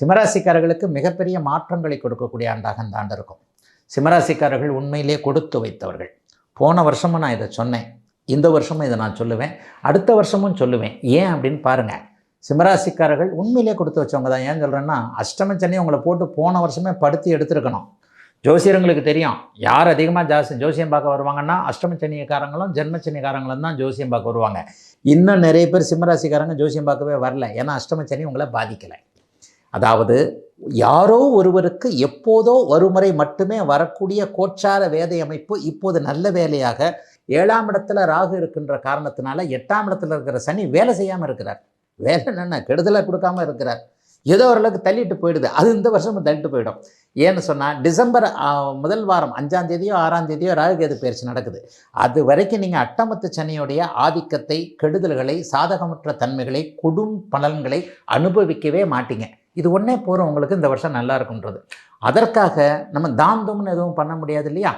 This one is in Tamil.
சிம்மராசிக்காரர்களுக்கு மிகப்பெரிய மாற்றங்களை கொடுக்கக்கூடிய ஆண்டாக இந்த ஆண்டு இருக்கும். சிம்மராசிக்காரர்கள் உண்மையிலே கொடுத்து வைத்தவர்கள். போன வருஷமும் நான் இதை சொன்னேன். இந்த வருஷமும் இதை நான் சொல்லுவேன். அடுத்த வருஷமும் சொல்லுவேன். ஏன் அப்படின்னு பாருங்கள் சிம்மராசிக்காரர்கள் உண்மையிலே கொடுத்து வச்சவங்க தான். ஏன் சொல்கிறேன்னா அஷ்டம உங்களை போட்டு போன வருஷமே படுத்தி எடுத்துருக்கணும். ஜோசியர்களுக்கு தெரியும். யார் அதிகமாக ஜாஸ்தி ஜோசியம் பார்க்க வருவாங்கன்னா அஷ்டமச்சனியக்காரங்களும் சனிக்காரங்களும் தான் ஜோசியம் பார்க்க வருவாங்க. இன்னும் நிறைய பேர் சிம்மராசிக்காரங்க ஜோசியம் பார்க்கவே வரல. ஏன்னா அஷ்டமச்சனி உங்களை பாதிக்கலை. அதாவது யாரோ ஒருவருக்கு எப்போதோ ஒருமுறை மட்டுமே வரக்கூடிய கோச்சார வேதை அமைப்பு இப்போது நல்ல வேலையாக ஏழாம் இடத்துல ராகு இருக்கின்ற காரணத்தினால எட்டாம் இடத்துல இருக்கிற சனி வேலை செய்யாமல் இருக்கிறார். வேலை என்னென்ன? கெடுதலை கொடுக்காம இருக்கிறார். ஏதோ ஓரளவுக்கு தள்ளிட்டு போயிடுது. அது இந்த வருஷமும் தள்ளிட்டு போயிடும். ஏன்னு சொன்னால் டிசம்பர் முதல் வாரம் அஞ்சாம் தேதியோ ஆறாம் தேதியோ ராகுகேது பயிற்சி நடக்குது. அது வரைக்கும் நீங்கள் அட்டமத்து சனியுடைய ஆதிக்கத்தை கெடுதல்களை சாதகமற்ற தன்மைகளை கொடும் பலன்களை அனுபவிக்கவே மாட்டீங்க. இது ஒன்றே போகிறவங்களுக்கு இந்த வருஷம் நல்லா இருக்குன்றது அதற்காக நம்ம தாந்தம்னு எதுவும் பண்ண முடியாது இல்லையா?